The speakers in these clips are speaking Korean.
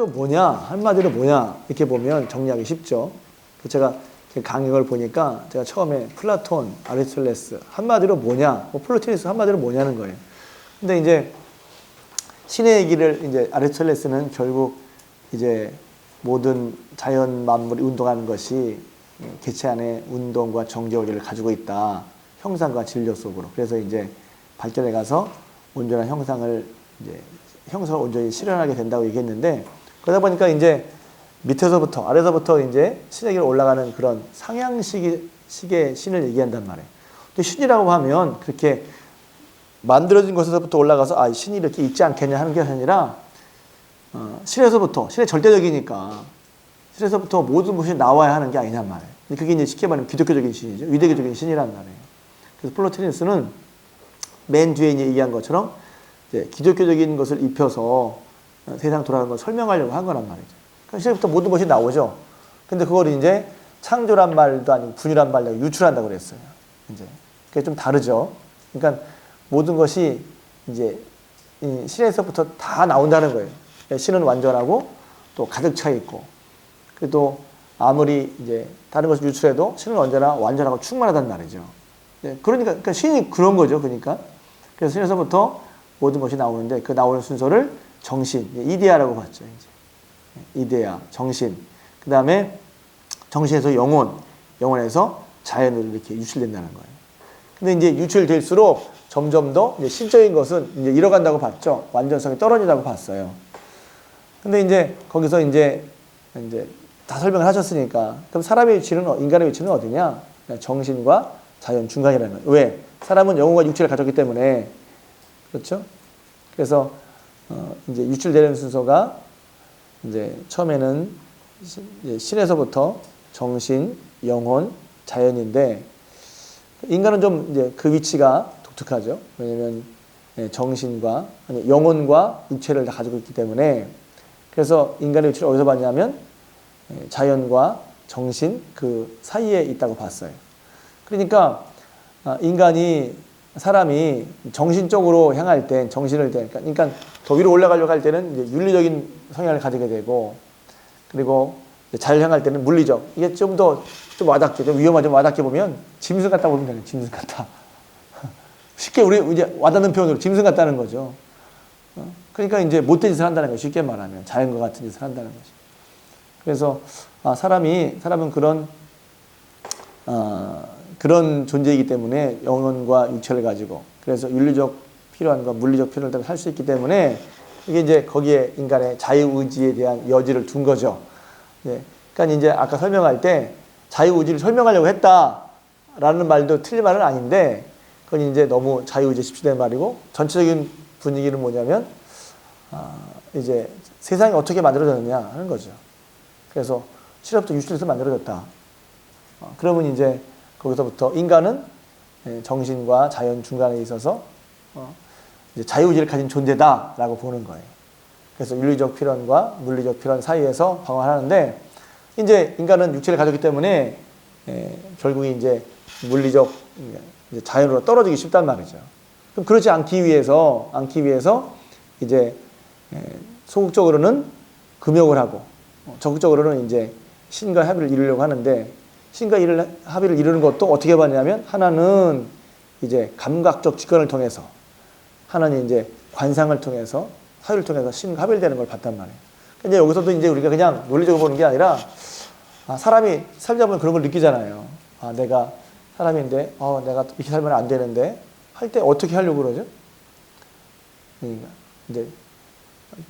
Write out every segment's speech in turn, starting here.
한마디로 뭐냐? 한마디로 뭐냐? 이렇게 보면 정리하기 쉽죠. 그 제가 강의를 보니까 제가 처음에 플라톤, 아리스토텔레스 한마디로 뭐냐? 뭐 플로티니스 한마디로 뭐냐는 거예요. 근데 이제 신의 얘기를 이제 아리스토텔레스는 결국 이제 모든 자연 만물이 운동하는 것이 개체 안에 운동과 정제 원리를 가지고 있다. 형상과 진료 속으로. 그래서 이제 발전해 가서 온전한 형상을 이제 형상을 온전히 실현하게 된다고 얘기했는데 그러다 보니까 이제 밑에서부터 아래서부터 이제 신에게로 올라가는 그런 상향식의 식의 신을 얘기한단 말이에요. 근데 신이라고 하면 그렇게 만들어진 것에서부터 올라가서 아 신이 이렇게 있지 않겠냐 하는 게 아니라 어, 신에서부터 신의 절대적이니까 신에서부터 모든 것이 나와야 하는 게 아니냔 말이에요. 그게 이제 쉽게 말하면 기독교적인 신이죠. 유대교적인 신이란 말이에요. 그래서 플로티니스는 맨 뒤에 이제 얘기한 것처럼 기독교적인 것을 입혀서 세상 돌아가는 걸 설명하려고 한 거란 말이죠. 그러니까 시작부터 모든 것이 나오죠. 근데 그걸 이제 창조란 말도 아니고 분유란 말로 유출한다고 그랬어요. 이제 그게 좀 다르죠. 그러니까 모든 것이 이제 이 신에서부터 다 나온다는 거예요. 신은 완전하고 또 가득 차 있고 그래도 아무리 이제 다른 것을 유출해도 신은 언제나 완전하고 충만하단 말이죠. 네, 그러니까, 그러니까 신이 그런 거죠. 그러니까 그래서 신에서부터 모든 것이 나오는데 그 나오는 순서를 정신, 이데아라고 봤죠. 이제 이데아, 정신. 그 다음에 정신에서 영혼, 영혼에서 자연으로 이렇게 유출된다는 거예요. 근데 이제 유출될수록 점점 더 신적인 것은 이제 잃어간다고 봤죠. 완전성이 떨어진다고 봤어요. 근데 이제 거기서 이제 이제 다 설명을 하셨으니까 그럼 사람의 위치는 어, 인간의 위치는 어디냐? 정신과 자연 중간이라는 거예요. 왜? 사람은 영혼과 육체를 가졌기 때문에 그렇죠? 그래서 어 이제 유출되는 순서가 이제 처음에는 신에서부터 정신, 영혼, 자연인데 인간은 좀 이제 그 위치가 독특하죠. 왜냐하면 예, 정신과 아니 영혼과 육체를 다 가지고 있기 때문에 그래서 인간의 위치를 어디서 봤냐면 예, 자연과 정신 그 사이에 있다고 봤어요. 그러니까 아, 인간이 사람이 정신적으로 향할 때 정신을 때 그러니까 더 위로 올라가려고 할 때는 이제 윤리적인 성향을 가지게 되고 그리고 잘 향할 때는 물리적. 이게 좀 더좀 와닿게 좀 위험하죠 와닿게 보면 짐승 같다 보면 되는 짐승 같다. 쉽게 우리 이제 와닿는 표현으로 짐승 같다는 거죠. 어? 그러니까 이제 못된 짓을 한다는 거죠 쉽게 말하면. 자연과 같은 짓을 한다는 거죠 그래서 아, 사람이 사람은 그런 어, 그런 존재이기 때문에 영혼과 육체를 가지고 그래서 윤리적 필요한과 물리적 필요를 할수 있기 때문에 이게 이제 거기에 인간의 자유의지에 대한 여지를 둔 거죠. 네. 그러니까 이제 아까 설명할 때 자유의지를 설명하려고 했다라는 말도 틀린 말은 아닌데 그건 이제 너무 자유의지에 집중된 말이고 전체적인 분위기는 뭐냐면 아, 이제 세상이 어떻게 만들어졌느냐 하는 거죠. 그래서 실업도 유출해서 만들어졌다. 어, 그러면 이제 거기서부터 인간은 예, 정신과 자연 중간에 있어서 어, 자유의지를 가진 존재다라고 보는 거예요. 그래서 윤리적 필연과 물리적 필연 사이에서 방황하는데 이제 인간은 육체를 가졌기 때문에 예, 결국에 이제 물리적 이제 자연으로 떨어지기 쉽단 말이죠. 그럼 그렇지 않기 위해서 않기 위해서 이제 예, 소극적으로는 금욕을 하고 어, 적극적으로는 이제 신과 합의를 이루려고 하는데 신과 일을, 합의를 이루는 것도 어떻게 봤냐면 하나는 이제 감각적 직관을 통해서 하나는 이제 관상을 통해서 사유를 통해서 신과 합의되는 걸 봤단 말이에요. 근데 여기서도 이제 우리가 그냥 논리적으로 보는 게 아니라 아, 사람이 살다 보면 그런 걸 느끼잖아요. 아, 내가 사람인데, 어, 내가 이렇게 살면 안 되는데 할 때 어떻게 하려고 그러죠? 그러니까 이제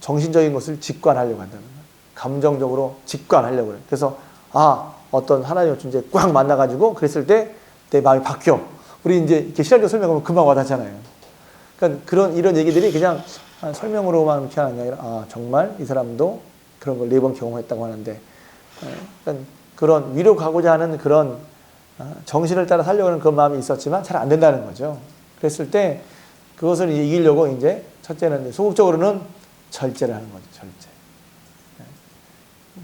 정신적인 것을 직관하려고 한다는 거예요. 감정적으로 직관하려고 그래요. 그래서 아, 어떤 하나님의 존재 꽉 만나가지고 그랬을 때 내 마음이 바뀌어. 우리 이제 이렇게 신학적 설명하면 금방 와닿잖아요. 그러니까 그런 이런 얘기들이 그냥 설명으로만 이렇게 하는 게 아니라 아, 정말 이 사람도 그런 걸 네 번 경험했다고 하는데 그러니까 그런 위로 가고자 하는 그런 아, 정신을 따라 살려고 하는 그런 마음이 있었지만 잘 안 된다는 거죠. 그랬을 때 그것을 이기려고 이제 첫째는 소극적으로는 절제를 하는 거죠. 절제. 네.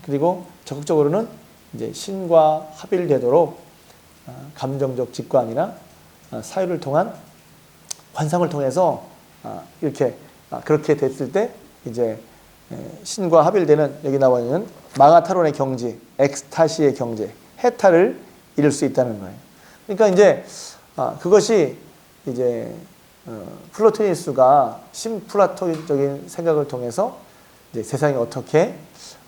그리고 적극적으로는 이제 신과 합일되도록 아, 감정적 직관이나 아, 사유를 통한 환상을 통해서 이렇게 그렇게 됐을 때 이제 예, 신과 합일되는 여기 나와 있는 마가타론의 경지, 엑스타시의 경제, 해탈을 이룰 수 있다는 거예요. 그러니까 이제 아, 그것이 이제 어, 플로토니스가 심플라토적인 생각을 통해서 이제 세상이 어떻게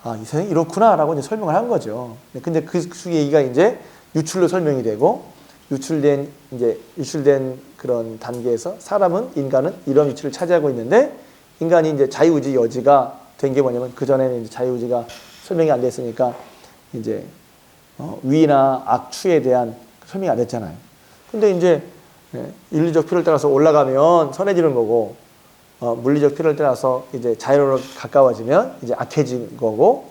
아, 이 세상이 이렇구나라고 이제 설명을 한 거죠. 네, 근데 그, 그 얘기가 이제 유출로 설명이 되고 유출된 이제 유출된 그런 단계에서 사람은 인간은 이런 위치를 차지하고 있는데 인간이 이제 자유의지 여지가 된 게 뭐냐면 그 전에는 자유의지가 설명이 안 됐으니까 이제 어, 위나 악추에 대한 설명이 안 됐잖아요. 근데 이제 예, 윤리적 필요를 따라서 올라가면 선해지는 거고 어, 물리적 필요를 따라서 이제 자유로 가까워지면 이제 악해진 거고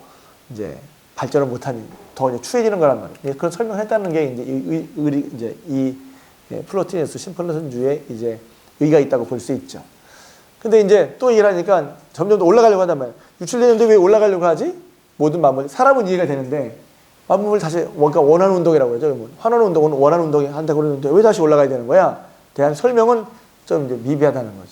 이제 발전을 못하니 더 이제 추해지는 거란 말이에요. 예, 그런 설명을 했다는 게 이제 이, 의- 이제 이 예, 플로티네스 심플러슨주에 이제 의의가 있다고 볼 수 있죠. 근데 이제 또 일하니까 점점 더 올라가려고 한단 말이에요. 유출되는데 왜 올라가려고 하지? 모든 마음을 사람은 이해가 되는데 마음을 다시 뭔가 원하는 운동이라고 그러죠. 뭐 환원 운동은 원하는 운동이 한다고 그러는데 왜 다시 올라가야 되는 거야? 대한 설명은 좀 이제 미비하다는 거죠.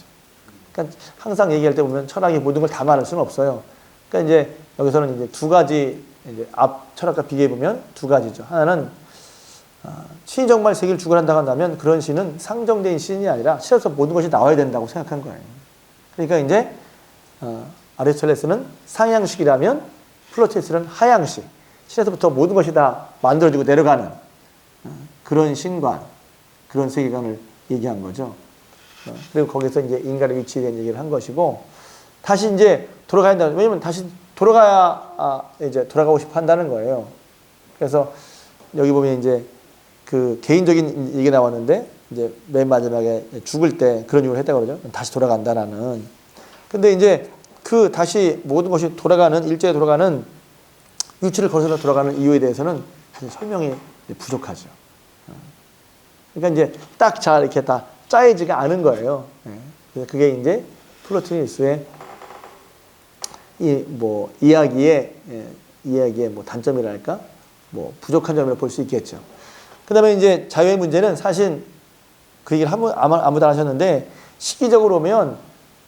그러니까 항상 얘기할 때 보면 철학이 모든 걸 다 말할 수는 없어요. 그러니까 이제 여기서는 이제 두 가지 이제 앞 철학과 비교해 보면 두 가지죠. 하나는 아, 신이 정말 세계를 주관한다고 한다면 그런 신은 상정된 신이 아니라 실에서 모든 것이 나와야 된다고 생각한 거예요. 그러니까 이제 어, 아리스토텔레스는 상향식이라면 플로티스는 하향식. 신에서부터 모든 것이 다 만들어지고 내려가는 어, 그런 신관, 그런 세계관을 얘기한 거죠. 어, 그리고 거기서 이제 인간의 위치에 대한 얘기를 한 것이고 다시 이제 돌아가야 한다. 왜냐면 다시 돌아가야 아, 이제 돌아가고 싶어 한다는 거예요. 그래서 여기 보면 이제 그 개인적인 얘기 나왔는데 이제 맨 마지막에 죽을 때 그런 얘기를 했다고 그러죠. 다시 돌아간다라는. 근데 이제 그 다시 모든 것이 돌아가는 일제에 돌아가는 위치를 거슬러 돌아가는 이유에 대해서는 사실 설명이 부족하죠. 어. 그러니까 이제 딱 잘 이렇게 다 짜여지가 않은 거예요. 예. 그래서 그게 이제 플로티니스의 이 뭐 이야기의 예, 이야기의 뭐 단점이랄까 뭐 부족한 점을 볼 수 있겠죠. 그다음에 이제 자유의 문제는 사실 그 얘기를 아무 아무 아무도 안 하셨는데 시기적으로 보면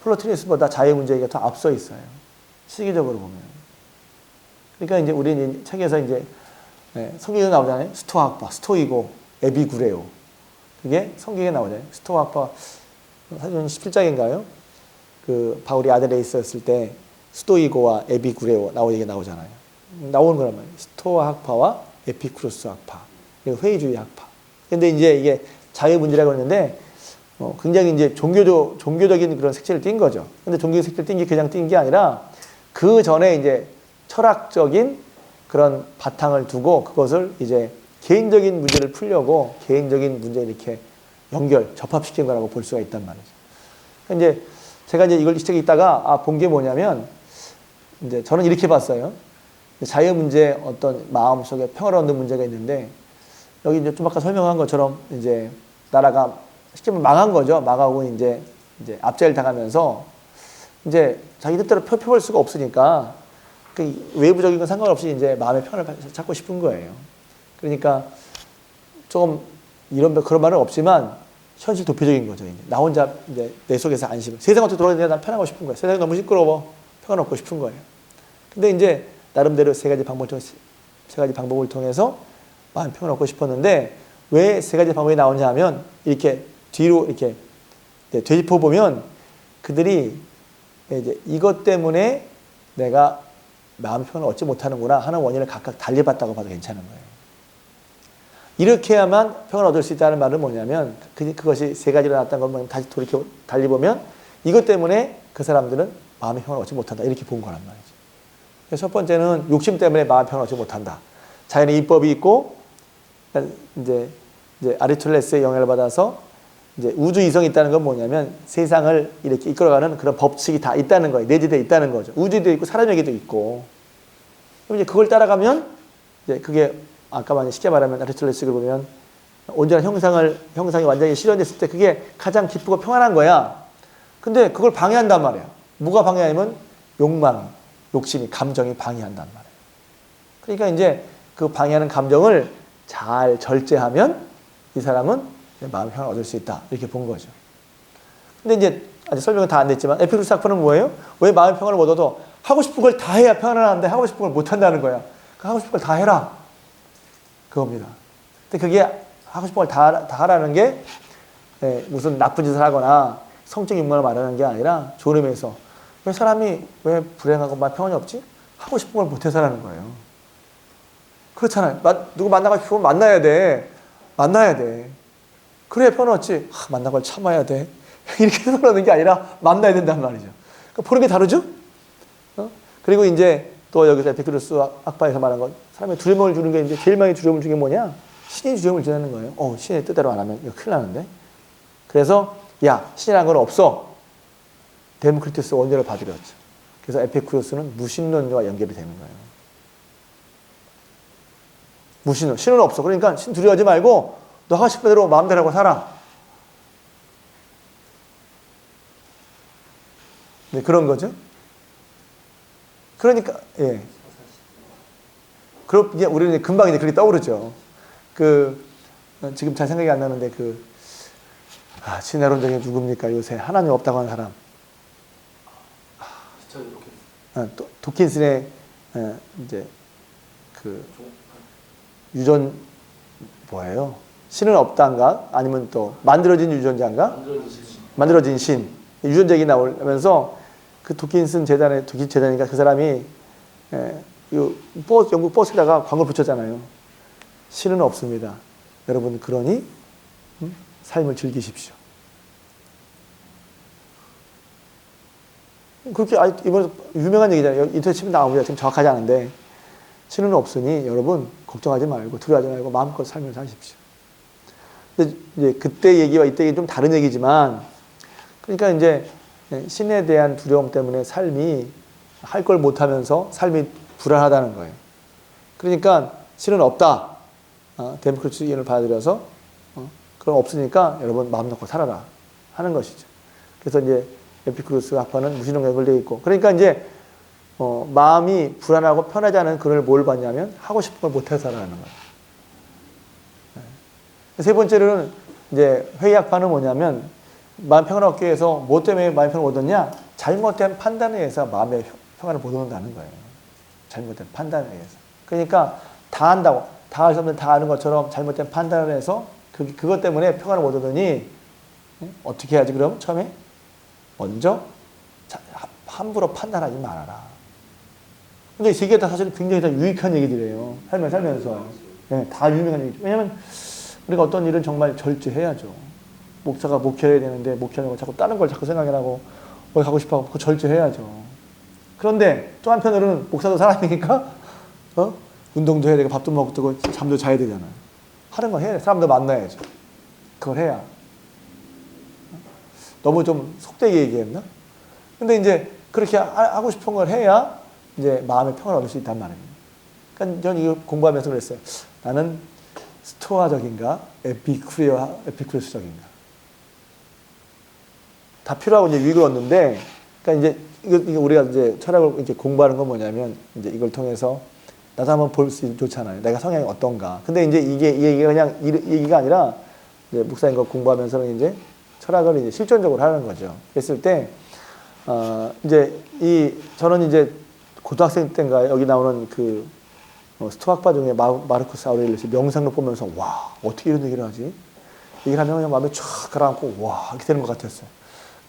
플로티니스보다 자유의 문제가 더 앞서 있어요. 시기적으로 보면. 그러니까 이제 우리는 이 책에서 이제 예, 성경에 나오잖아요. 스토아학파, 스토이고, 에비구레오. 그게 성경에 나오잖아요. 스토아학파 사전 17장인가요? 그 바울이 아들에 있었을 때 스토이고와 에비구레오 나오 얘기 나오잖아요. 나오는 말이에요. 스토아 학파와 에피쿠로스 학파 그리고 회의주의 학파. 근데 이제 이게 자유 문제라고 했는데 어, 굉장히 이제 종교적 종교적인 그런 색채를 띈 거죠. 근데 종교 색채를 띈 게 그냥 띈 게 아니라 그 전에 이제 철학적인 그런 바탕을 두고 그것을 이제 개인적인 문제를 풀려고 개인적인 문제 이렇게 연결 접합시킨 거라고 볼 수가 있단 말이죠. 그러니까 이제 제가 이제 이걸 이 책에 있다가 아, 본 게 뭐냐면 이제 저는 이렇게 봤어요. 자유 문제 어떤 마음 속에 평화를 얻는 문제가 있는데 여기 이제 좀 아까 설명한 것처럼 이제 나라가 쉽게 말하면 망한 거죠. 망하고 이제 이제 압제를 당하면서 이제 자기 뜻대로 펴펴볼 수가 없으니까 그 외부적인 건 상관없이 이제 마음의 평화를 찾고 싶은 거예요. 그러니까 좀 이런 그런 말은 없지만 현실 도피적인 거죠. 이제. 나 혼자 이제 내 속에서 안심. 세상 어떻게 돌아가는데 난 편하고 싶은 거예요. 세상이 너무 시끄러워. 평안 얻고 싶은 거예요. 근데 이제 나름대로 세 가지 방법을 통해서 세 가지 방법을 통해서 마음 평을 얻고 싶었는데 왜 세 가지 방법이 나오냐 하면 이렇게 뒤로 이렇게 되짚어 보면 그들이 이제 이것 때문에 내가 마음 평을 얻지 못하는구나 하는 원인을 각각 달리 봤다고 봐도 괜찮은 거예요. 이렇게 해야만 평을 얻을 수 있다는 말은 뭐냐면 그- 그것이 세 가지로 나왔다는 걸 다시 돌이켜 달리 보면 이것 때문에 그 사람들은 마음의 평을 얻지 못한다 이렇게 본 거란 말이죠. 첫 번째는 욕심 때문에 마음 평을 얻지 못한다. 자연의 이법이 있고 이제 이제 아리스토텔레스의 영향을 받아서 이제 우주 이성이 있다는 건 뭐냐면 세상을 이렇게 이끌어가는 그런 법칙이 다 있다는 거예요. 내재되어 있다는 거죠. 우주도 있고 사람에게도 있고. 그럼 이제 그걸 따라가면 이제 그게 아까 만약 쉽게 말하면 아리스토텔레스를 보면 온전한 형상을 형상이 완전히 실현됐을 때 그게 가장 기쁘고 평안한 거야. 근데 그걸 방해한단 말이야. 뭐가 방해하냐면 욕망, 욕심이, 감정이 방해한단 말이야. 그러니까 이제 그 방해하는 감정을 잘 절제하면 이 사람은 마음의 평안을 얻을 수 있다. 이렇게 본 거죠. 근데 이제 아직 설명은 다 안 됐지만 에피쿠로스 학파는 뭐예요? 왜 마음의 평안을 얻어도 하고 싶은 걸 다 해야 편안한데 하고 싶은 걸 못 한다는 거야. 그 하고 싶은 걸 다 해라. 그겁니다. 근데 그게 하고 싶은 걸 다 다 하라는 게 예, 무슨 나쁜 짓을 하거나 성적 욕망을 말하는 게 아니라 좋은 의미에서 왜 사람이 왜 불행하고 막 평안이 없지? 하고 싶은 걸 못해서 라는 거예요. 그렇잖아요. 마- 누구 만나고 싶으면 만나야 돼. 만나야 돼. 그래야 편하지. 아, 만나고 걸 참아야 돼. 이렇게 그러는 게 아니라 만나야 된단 말이죠. 그러니까 보는 게 다르죠? 어? 그리고 이제 또 여기서 에피크루스 악파에서 말한 건 사람의 두려움을 주는 게 이제 제일 많이 두려움을 주는 게 뭐냐? 신이 두려움을 주는 거예요. 어, 신의 뜻대로 안 하면 이거 큰일 나는데. 그래서 야, 신이라는 건 없어. 데모크리투스 원죄를 받으렸죠. 그래서 에피쿠로스는 무신론과 연결이 되는 거예요. 무신론. 신은 없어. 그러니까 신 두려워하지 말고 너 하고 싶은 대로 마음대로 하고 살아. 네, 그런 거죠. 그러니까, 예. 그럼 이제 우리는 금방 이제 그렇게 떠오르죠. 그, 어, 지금 잘 생각이 안 나는데 그, 아, 신내론적인 누굽니까? 요새 하나님 없다고 하는 사람. 아, 도, 도킨슨의 에, 이제 그 유전 뭐예요? 신은 없단가? 아니면 또 만들어진 유전자인가? 만들어지신 만들어진 신 유전자 얘기 나오면서 그 도킨슨 재단의 도킨 재단이니까 그 사람이 에, 요 버스, 영국 버스에다가 광고를 붙였잖아요. 신은 없습니다. 여러분 그러니 음? 삶을 즐기십시오. 그렇게 아 이번 유명한 얘기잖아요. 인터넷 치면 나옵니다. 지금 정확하지 않은데 신은 없으니 여러분 걱정하지 말고 두려워하지 말고 마음껏 삶을 사십시오. 근데 이제 그때 얘기와 이때 얘기 좀 다른 얘기지만 그러니까 이제 신에 대한 두려움 때문에 삶이 할 걸 못하면서 삶이 불안하다는 거예요. 그러니까 신은 없다. 어, 데모크리스 의견을 받아들여서 어, 그건 없으니까 여러분 마음 놓고 살아라 하는 것이죠. 그래서 이제 에피크루스 학파는 무신론에 연결되어 있고 그러니까 이제 어, 마음이 불안하고 편하지 않은 그를 뭘 받냐면 하고 싶은 걸 못해서 살아가는 거예요. 네. 세 번째로는 이제 회의학파는 뭐냐면 마음 평안을 얻기 위해서 뭐 때문에 마음 평안을 얻었냐? 잘못된 판단에 의해서 마음의 평안을 못 얻는다는 거예요. 잘못된 판단에 의해서. 그러니까 다 안다고 다 할 수 없는 다 아는 것처럼 잘못된 판단을 해서 그, 그것 때문에 평안을 못 얻으니 응? 어떻게 해야지 그럼 처음에? 먼저 자, 함부로 판단하지 말아라. 근데 이게 다 사실 굉장히 다 유익한 얘기들이에요. 살면 살면서. 네, 다 유명한 얘기죠. 왜냐면 우리가 어떤 일은 정말 절제해야죠. 목사가 목회해야 되는데 목회하는 거 자꾸 다른 걸 자꾸 생각해나고 거기 가고 싶어 하고 절제해야죠. 그런데 또 한편으로는 목사도 사람이니까 어? 운동도 해야 되고 밥도 먹고 뜨고 잠도 자야 되잖아요. 하는 거 해야 돼. 사람도 만나야죠. 그걸 해야. 너무 좀 속되게 얘기했나? 근데 이제 그렇게 하- 하고 싶은 걸 해야 이제 마음의 평화를 얻을 수 있단 말입니다. 그러니까 저는 이거 공부하면서 그랬어요. 나는 스토아적인가? 에피쿠리아, 에피쿠리스적인가? 다 필요하고 이제 유익을 얻는데, 그러니까 이제 이거, 우리가 이제 철학을 이제 공부하는 건 뭐냐면 이제 이걸 통해서 나도 한번 볼 수 좋잖아요. 내가 성향이 어떤가. 근데 이제 이게 이 얘기가 그냥 이 얘기가 아니라 이제 목사님과 공부하면서는 이제 철학을 이제 실존적으로 하는 거죠. 그랬을 때, 어, 이제 이, 저는 이제 고등학생 때인가 여기 나오는 그 어, 스토학파 중에 마, 마르쿠스 아우렐리우스 명상을 보면서 와, 어떻게 이런 얘기를 하지? 얘기를 하면 그냥 마음에 촥 가라앉고 와, 이렇게 되는 것 같았어요.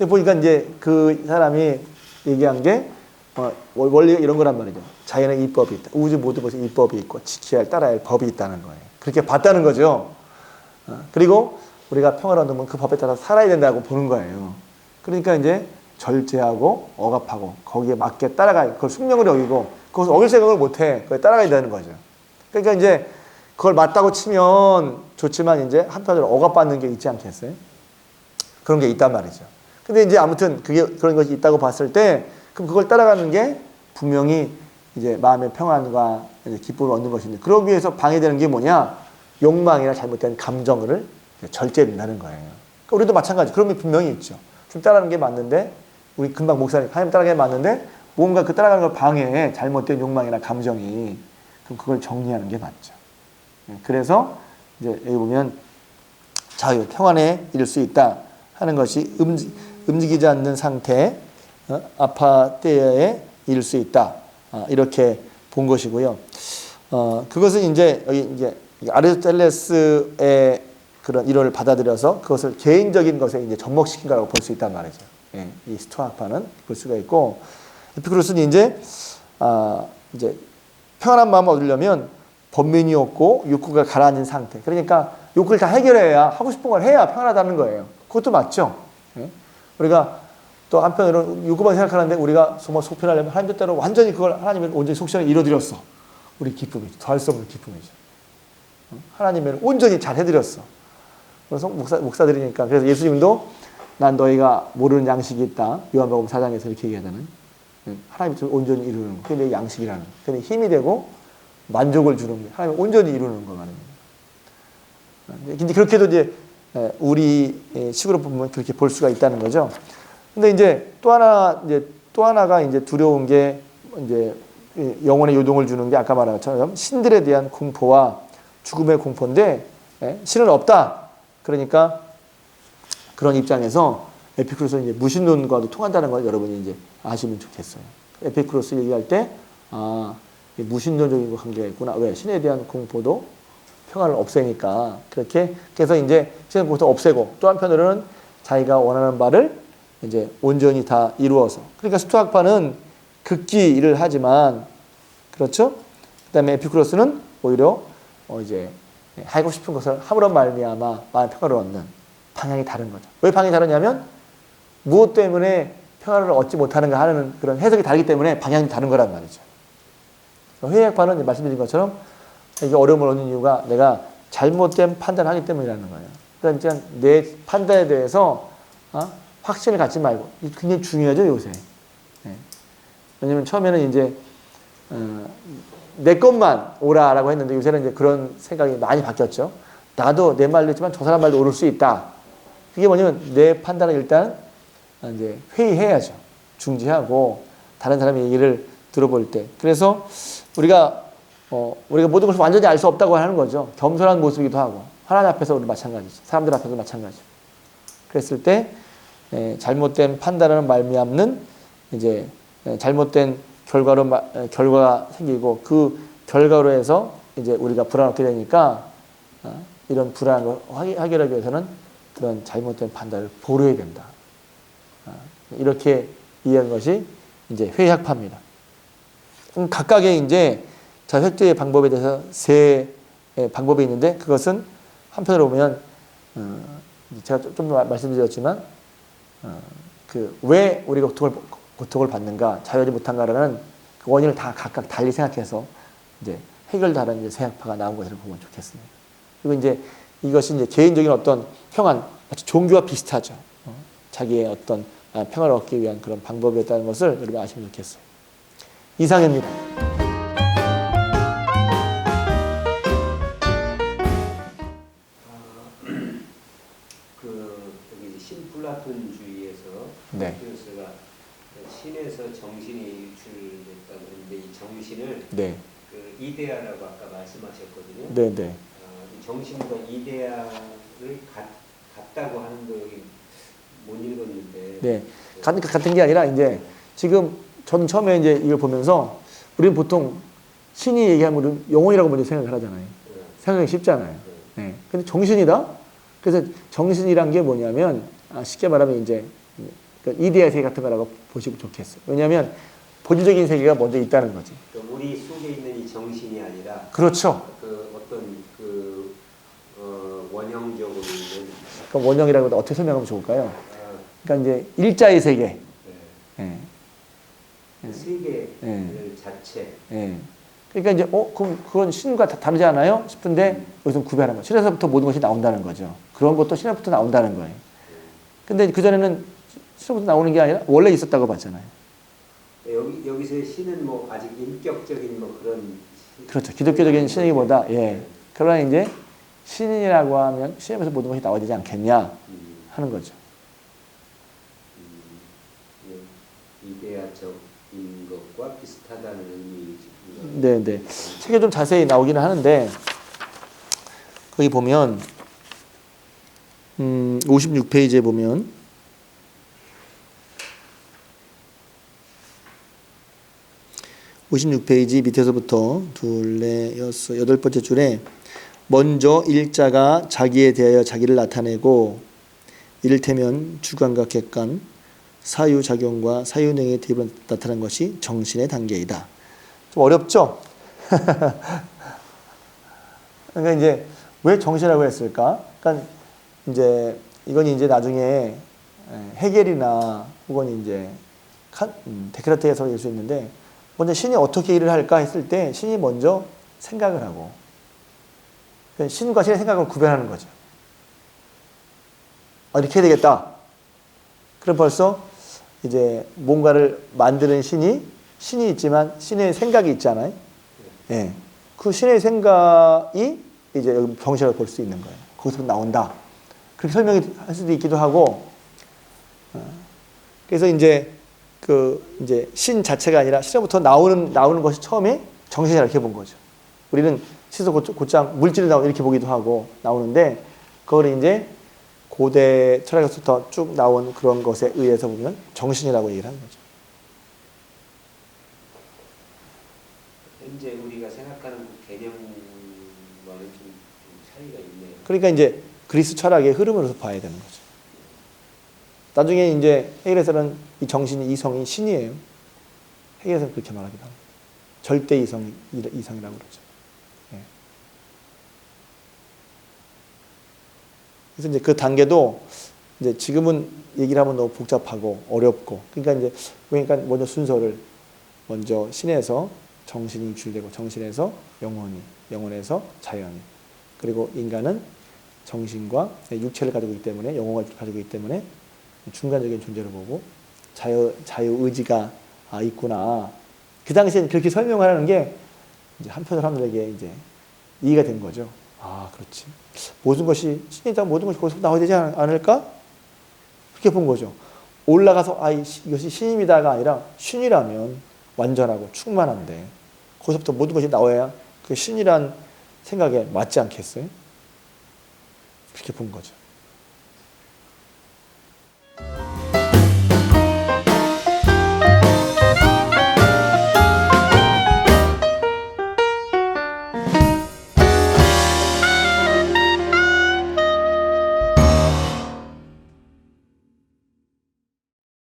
근데 보니까 이제 그 사람이 얘기한 게 어, 원래 이런 거란 말이죠. 자연의 이법이 있다. 우주 모든 것에 이법이 있고 지켜야 할, 따라야 할 법이 있다는 거예요. 그렇게 봤다는 거죠. 어, 그리고 우리가 평화를 얻으면 그 법에 따라 살아야 된다고 보는 거예요. 그러니까 이제 절제하고 억압하고 거기에 맞게 따라가 그걸 숙명으로 여기고 그것을 어길 생각을 못해 그걸 따라가야 되는 거죠. 그러니까 이제 그걸 맞다고 치면 좋지만 이제 한편으로 억압받는 게 있지 않겠어요? 그런 게 있단 말이죠. 근데 이제 아무튼 그게 그런 것이 있다고 봤을 때 그럼 그걸 따라가는 게 분명히 이제 마음의 평안과 기쁨을 얻는 것인데 그러기 위해서 방해되는 게 뭐냐? 욕망이나 잘못된 감정을 절제된다는 거예요. 그러니까 우리도 마찬가지. 그런 게 분명히 있죠. 좀 따라가는 게 맞는데 우리 금방 목사님 하나님 따라가는 게 맞는데 뭔가 그 따라가는 걸 방해해 잘못된 욕망이나 감정이 그럼 그걸 정리하는 게 맞죠. 예, 그래서 이제 여기 보면 자유 평안에 이를 수 있다 하는 것이 움직, 움직이지 않는 상태 어? 아파테의 일수 있다. 아, 이렇게 본 것이고요. 어, 그것은 이제 여기 이제 아리스토텔레스의 그런 이론을 받아들여서 그것을 개인적인 것에 이제 접목시킨 거라고 볼 수 있단 말이죠. 예, 이 스토아파는 볼 수가 있고 에피쿠로스는 이제 아, 이제 평안한 마음을 얻으려면 번민이 없고 욕구가 가라앉은 상태. 그러니까 욕구를 다 해결해야 하고 싶은 걸 해야 평안하다는 거예요. 그것도 맞죠. 예? 우리가 또 한편으로는 욕구만 생각하는데 우리가 정말 속편하려면 하나님 뜻대로 완전히 그걸 하나님을 온전히 속시원히 이뤄드렸어. 우리 기쁨이죠. 더할 수 없는 기쁨이죠. 어? 하나님을 온전히 잘 해드렸어. 그래서 목사, 목사들이니까. 그래서 예수님도 난 너희가 모르는 양식이 있다. 요한복음 4장에서 이렇게 얘기하잖아요. 예, 하나님이 좀 온전히 이루는 거. 그게 내 양식이라는 거. 그게 힘이 되고 만족을 주는 거. 하나님 온전히 이루는 거 말입니다. 어, 근데 그렇게도 이제 에, 우리 에, 식으로 보면 그렇게 볼 수가 있다는 거죠. 근데 이제 또 하나 이제 또 하나가 이제 두려운 게 이제 이 영혼의 요동을 주는 게 아까 말한 것처럼 신들에 대한 공포와 죽음의 공포인데 예, 신은 없다. 그러니까 그런 입장에서 에피쿠로스는 이제 무신론과도 통한다는 걸 여러분이 이제 아시면 좋겠어요. 에피쿠로스 얘기할 때 아, 무신론적인 관계가 있구나. 왜? 신에 대한 공포도 평안을 없애니까 그렇게 그래서 이제 공포도 없애고 또 한편으로는 자기가 원하는 바를 이제 온전히 다 이루어서 그러니까 스토아파는 극기 일을 하지만 그렇죠? 그다음에 에피쿠로스는 오히려 어 이제 하고 싶은 것을 함으로 말미암아 마음 평화를 얻는 방향이 다른 거죠. 왜 방향이 다르냐면 무엇 때문에 평화를 얻지 못하는가 하는 그런 해석이 다르기 때문에 방향이 다른 거란 말이죠. 회의학파는 말씀드린 것처럼 이게 어려움을 얻는 이유가 내가 잘못된 판단을 하기 때문이라는 거예요. 그러니까 내 판단에 대해서 어? 확신을 갖지 말고 이게 굉장히 중요하죠 요새. 예. 왜냐면 처음에는 이제 어, 내 것만 오라라고 했는데 요새는 이제 그런 생각이 많이 바뀌었죠. 나도 내 말도 있지만 저 사람 말도 옳을 수 있다. 그게 뭐냐면 내 판단을 일단 이제 회의해야죠. 중지하고 다른 사람의 얘기를 들어볼 때. 그래서 우리가 어, 우리가 모든 것을 완전히 알 수 없다고 하는 거죠. 겸손한 모습이기도 하고 하나님 앞에서 우리 마찬가지죠. 사람들 앞에서 마찬가지. 그랬을 때 에, 잘못된 판단을 말미암는 이제 에, 잘못된 결과로 마, 에, 결과가 생기고 그 결과로 해서 이제 우리가 불안하게 되니까 어, 이런 불안을 확- 해결하기 위해서는 그런 잘못된 판단을 보류해야 된다. 어, 이렇게 이해한 것이 이제 회의학파입니다. 음, 각각의 이제 자획제의 방법에 대해서 세 예, 방법이 있는데 그것은 한편으로 보면 어, 제가 좀- 말씀드렸지만 어, 그왜 우리가 고통을 고통을 받는가 자유하지 못한가라는 그 원인을 다 각각 달리 생각해서 이제 해결다른 이제 세학파가 나온 것을 보면 좋겠습니다. 그리고 이제 이것이 이제 개인적인 어떤 평안 마치 종교와 비슷하죠. 어, 자기의 어떤 아, 평안을 얻기 위한 그런 방법이었다는 것을 여러분 아시면 좋겠어요. 이상입니다. 플라톤주의에서 네. 플라토스가 신에서 정신이 유출됐다고 하는데 이 정신을 네, 그 이데아라고 아까 말씀하셨거든요. 네, 네. 어, 이 정신과 이데아를 같, 같다고 하는 거 여기 못 읽었는데. 네. 같은, 같은 게 아니라 이제 지금 전 처음에 이제 이걸 보면서 우리는 보통 신이 얘기하면 우리는 영혼이라고 먼저 생각을 하잖아요. 네. 생각하기 쉽잖아요. 네. 근데 정신이다? 그래서 정신이란 게 뭐냐면 아, 쉽게 말하면 이제 그 이데아 세계 같은 거라고 보시면 좋겠어요. 왜냐하면 본질적인 세계가 먼저 있다는 거지. 그러니까 우리 속에 있는 이 정신이 아니라 그렇죠. 그 어떤 그 어, 원형적으로 있는 그럼 원형이라고 어떻게 설명하면 좋을까요? 아, 그러니까 이제 일자의 세계. 네. 예. 그 세계 네. 자체. 예. 그러니까 이제 어 그럼 그건 신과 다 다르지 않아요? 싶은데 여기서 구별하는 거죠. 신에서부터 모든 것이 나온다는 거죠. 그런 것도 신에부터 나온다는 거예요. 근데 그 전에는 신에부터 나오는 게 아니라 원래 있었다고 봤잖아요. 여기 여기서의 신은 뭐 아직 인격적인 뭐 그런 시- 그렇죠. 기독교적인 신이기보다 예. 그러나 이제 신이라고 하면 신에서 모든 것이 나와야 되지 않겠냐 음, 하는 거죠. 음, 예, 이데아적인 것과 비슷하다는 의미죠. 네, 네. 책에 좀 자세히 나오기는 하는데 거기 보면 음, 56페이지에 보면 56페이지 밑에서부터 둘, 넷, 여섯, 여덟 번째 줄에 먼저 일자가 자기에 대하여 자기를 나타내고 이를테면 주관과 객관, 사유작용과 사유능의 대입으로 나타난 것이 정신의 단계이다. 좀 어렵죠? 그러니까 이제 왜 정신이라고 했을까? 그러니까 이제 이건 이제 나중에 에, 해겔이나 혹은 이제 칸- 음, 데크라트에서 볼수 있는데 먼저 신이 어떻게 일을 할까 했을 때 신이 먼저 생각을 하고 그러니까 신과 신의 생각을 구별하는 거죠. 아, 이렇게 해야 되겠다. 그럼 벌써 이제 뭔가를 만드는 신이 신이 있지만 신의 생각이 있잖아요. 예. 그 신의 생각이 이제 여기 병실을 볼 수 있는 거예요. 거기서 나온다. 그렇게 설명이 할 수도 있기도 하고. 어. 그래서 이제 그 이제 신 자체가 아니라 신에부터 나오는 나오는 것이 처음에 정신이라 이렇게 본 거죠. 우리는 시소 곧- 곧장 물질을 나오 이렇게 보기도 하고 나오는데 그걸 이제 고대 철학에서부터 쭉 나온 그런 것에 의해서 보면 정신이라고 얘기를 하는 거죠. 현재 우리가 생각하는 그 개념과는 좀, 좀 차이가 있네요. 그러니까 이제 그리스 철학의 흐름으로서 봐야 되는 거죠. 나중에 이제 해결에서는 이 정신이 이성이 신이에요. 해결에서는 그렇게 말하기도 합니다. 절대 이성 이성이라고 그러죠. 예. 그래서 이제 그 단계도 이제 지금은 얘기를 하면 너무 복잡하고 어렵고 그러니까 이제 그러니까 먼저 순서를 먼저 신에서 정신이 유출되고 정신에서 영혼이 영혼에서 자연이 그리고 인간은 정신과 육체를 가지고 있기 때문에 영혼을 가지고 있기 때문에 중간적인 존재를 보고 자유 자유 의지가 아, 있구나. 그 당시엔 그렇게 설명하는 게 이제 한편 사람들에게 이제 이해가 된 거죠. 아, 그렇지. 모든 것이 신이다 모든 것이 거기서 나와야 되지 않- 않을까? 그렇게 본 거죠. 올라가서 아 이- 이것이 신입니다가 아니라 신이라면 완전하고 충만한데 거기서부터 모든 것이 나와야 그 신이란 생각에 맞지 않겠어요? 그렇게 본 거죠.